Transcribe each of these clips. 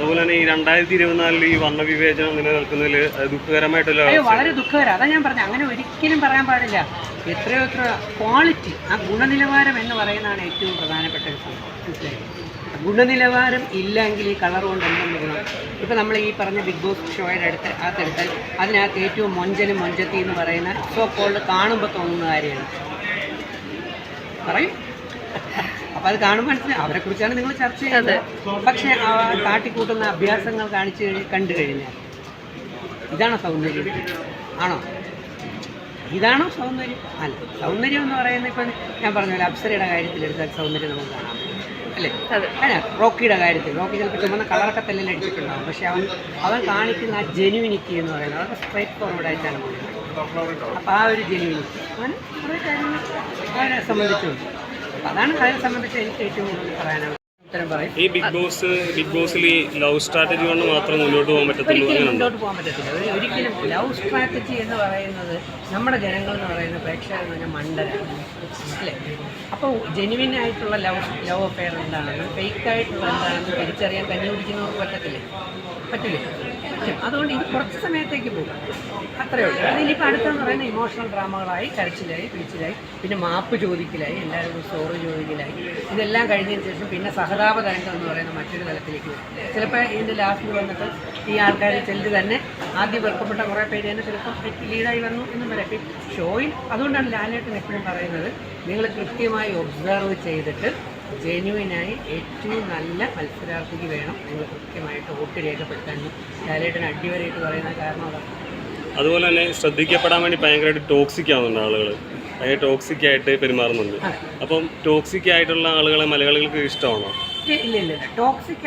അതുപോലെ തന്നെ ഈ രണ്ടായിരത്തി ഇരുപത്തിനാലിൽ ഈ വർണ വിവേചനം നിലനിൽക്കുന്നതിൽ ദുഃഖകരമായിട്ടുള്ള വളരെ ദുഃഖകരം. അതാ ഞാൻ പറഞ്ഞത് അങ്ങനെ ഒരിക്കലും പറയാൻ പാടില്ല. എത്രയോ എത്ര ക്വാളിറ്റി ആ ഗുണനിലവാരം എന്ന് പറയുന്നതാണ് ഏറ്റവും പ്രധാനപ്പെട്ട ഒരു സംഭവം. ഗുണനിലവാരം ഇല്ലെങ്കിൽ ഈ കളർ കൊണ്ട് എന്തെന്ന് ഗുണം ഇപ്പം നമ്മൾ ഈ പറഞ്ഞ ബിഗ് ബോസ് ഷോയുടെ അടുത്ത് ആ അകത്തെടുത്താൽ അതിനകത്ത് ഏറ്റവും മൊഞ്ചനും മൊഞ്ചത്തി എന്ന് പറയുന്ന സോ കോൾഡ് കാണുമ്പോൾ തോന്നുന്ന കാര്യമാണ്. പറയും. അപ്പം അത് കാണുമ്പോൾ മനസ്സിലായി. അവരെ കുറിച്ചാണ് നിങ്ങൾ ചർച്ച ചെയ്യുന്നത്. പക്ഷെ ആ കാട്ടിക്കൂട്ടുന്ന അഭ്യാസങ്ങൾ കാണിച്ചു കഴി കണ്ടു കഴിഞ്ഞാൽ ഇതാണോ സൗന്ദര്യം? ആണോ? ഇതാണോ സൗന്ദര്യം? അല്ല സൗന്ദര്യം എന്ന് പറയുന്നത് ഇപ്പം ഞാൻ പറഞ്ഞ പോലെ അപ്സരയുടെ കാര്യത്തിൽ എടുത്താൽ സൗന്ദര്യം നമുക്ക് കാണാം അല്ലേ? അല്ല റോക്കിയുടെ കാര്യത്തിൽ. റോക്കി ചിലപ്പോൾ ചുമന്ന കളറൊക്കെ തന്നെ അടിച്ചിട്ടുണ്ടാവും. പക്ഷെ അവൻ അവൻ കാണിക്കുന്ന ആ ജെനുവിനിറ്റി എന്ന് പറയുന്നത് അതൊക്കെ സ്ട്രൈറ്റ് ഫോർവേഡ് ആയിട്ടാണ് അപ്പോൾ ആ ഒരു ജെനുവിനിറ്റി. അങ്ങനെ കുറേ കാര്യങ്ങൾ അവനെ സംബന്ധിച്ചുണ്ട്. അതാണ് അതിനെ സംബന്ധിച്ച് എനിക്ക് ഏറ്റവും കൂടുതൽ പറയാനാണ് ഉത്തരം പറയും ഈ ബിഗ് ബോസ് ബിഗ് ബോസിൽ ഈ ലവ് സ്ട്രാറ്റജി കൊണ്ട് മാത്രം മുന്നോട്ട് പോകാൻ പറ്റത്തുള്ളൂ മുന്നോട്ട് പോകാൻ പറ്റത്തില്ല. ഒരിക്കലും ലവ് സ്ട്രാറ്റജി എന്ന് പറയുന്നത് നമ്മുടെ ജനങ്ങൾ എന്ന് പറയുന്ന പ്രേക്ഷകർ എന്ന് പറഞ്ഞാൽ മണ്ടരാണ്. അല്ലേ? അപ്പോൾ ജെനുവിൻ ആയിട്ടുള്ള ലവ് ലവ് അഫെയർ എന്താണെന്ന് ഫേക്ക് ആയിട്ടുള്ള എന്താണെന്ന് തിരിച്ചറിയാൻ കണ്ടുപിടിക്കുന്നവർക്ക് പറ്റത്തില്ലേ? പറ്റില്ലേ. പറ്റും. അതുകൊണ്ട് ഇത് കുറച്ച് സമയത്തേക്ക് പോകും. അത്രയേ ഉള്ളൂ. അതിനിപ്പോൾ അടുത്തെന്ന് പറയുന്ന ഇമോഷണൽ ഡ്രാമകളായി കരച്ചിലായി പിടിച്ചിലായി പിന്നെ മാപ്പ് ചോദിക്കലായി എല്ലാവരും സ്റ്റോറി ചോദിക്കലായി. ഇതെല്ലാം കഴിഞ്ഞതിന് ശേഷം പിന്നെ സഹതാപ തരംഗം എന്ന് പറയുന്ന മറ്റൊരു തലത്തിലേക്ക് വരും. ചിലപ്പോൾ ഇതിന്റെ ലാസ്റ്റിൽ വന്നിട്ട് ഈ ആൾക്കാർ ചിലത് തന്നെ ആദ്യം വെറുക്കപ്പെട്ട കുറേ പേര് തന്നെ ചിലപ്പോൾ ലീഡായി വന്നു എന്ന് പറയാം. ഇപ്പം ഷോയിൽ അതുകൊണ്ടാണ് ലാലേട്ടൻ എപ്പോഴും പറയുന്നത് നിങ്ങൾ കൃത്യമായി ഒബ്സർവ് ചെയ്തിട്ട് ജെന്യുവിനായി ഏറ്റവും നല്ല മത്സരാർത്ഥിക്ക് വേണം നിങ്ങൾ കൃത്യമായിട്ട് വോട്ട് രേഖപ്പെടുത്താൻ. ലാലേട്ടൻ അടിവരായിട്ട് പറയുന്ന കാരണം അതാണ്. അതുപോലെ തന്നെ ശ്രദ്ധിക്കപ്പെടാൻ വേണ്ടി ഭയങ്കരമായിട്ട് ടോക്സിക് ആവുന്നുണ്ട് ആളുകൾ ഭയങ്കര ടോക്സിക് ആയിട്ട് പെരുമാറുന്നുണ്ട്. അപ്പം ടോക്സിക് ആയിട്ടുള്ള ആളുകളെ മലയാളികൾക്ക് ഇഷ്ടമാണോ? ഇല്ല ഇല്ല ഇല്ല. ടോക്സിക്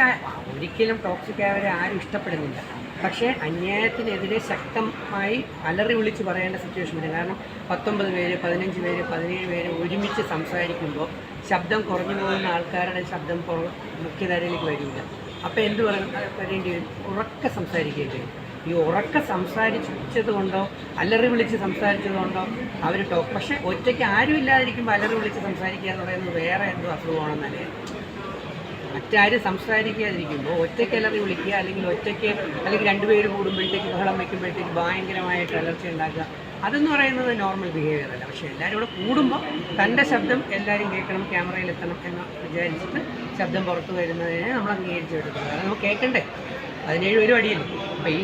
ഒരിക്കലും ടോക്സിക് ആയവരെ ആരും ഇഷ്ടപ്പെടുന്നില്ല. പക്ഷേ അന്യായത്തിനെതിരെ ശക്തമായി അലറി വിളിച്ച് പറയേണ്ട സിറ്റുവേഷൻ വരും കാരണം പത്തൊമ്പത് പേര് പതിനഞ്ച് പേര് പതിനേഴ് പേര് ഒരുമിച്ച് സംസാരിക്കുമ്പോൾ ശബ്ദം കുറഞ്ഞു പോകുന്ന ആൾക്കാരുടെ ശബ്ദം മുഖ്യധാരയിലേക്ക് വരില്ല. അപ്പോൾ എന്ത് വരേണ്ടി വരും? ഉറക്കെ സംസാരിക്കേണ്ടി വരും ഈ ഉറക്കെ സംസാരിച്ചത് കൊണ്ടോ അലറി വിളിച്ച് സംസാരിച്ചത് കൊണ്ടോ അവർ ടോ പക്ഷേ ഒറ്റയ്ക്ക് ആരും ഇല്ലാതിരിക്കുമ്പോൾ അലറി വിളിച്ച് സംസാരിക്കുക എന്ന് പറയുന്നത് വേറെ എന്തോ അസുഖമാണെന്നല്ലേ? മറ്റാരും സംസാരിക്കാതിരിക്കുമ്പോൾ ഒറ്റയ്ക്ക് അലറി വിളിക്കുക അല്ലെങ്കിൽ ഒറ്റയ്ക്ക് അല്ലെങ്കിൽ രണ്ടുപേര് കൂടുമ്പോഴത്തേക്ക് ബഹളം വയ്ക്കുമ്പോഴത്തേക്ക് ഭയങ്കരമായിട്ട് അലർച്ച ഉണ്ടാക്കുക. അതെന്ന് പറയുന്നത് നോർമൽ ബിഹേവിയർ അല്ല. പക്ഷേ എല്ലാവരും കൂടെ കൂടുമ്പോൾ തന്റെ ശബ്ദം എല്ലാവരും കേൾക്കണം ക്യാമറയിൽ എത്തണം എന്ന് വിചാരിച്ചിട്ട് ശബ്ദം പുറത്തു വരുന്നതിനെ നമ്മൾ അംഗീകരിച്ചു എടുക്കുന്നത് കാരണം നമുക്ക് കേൾക്കണ്ടേ? പതിനേഴ് പേരും അടിയല്ലേ? അപ്പോൾ ഈ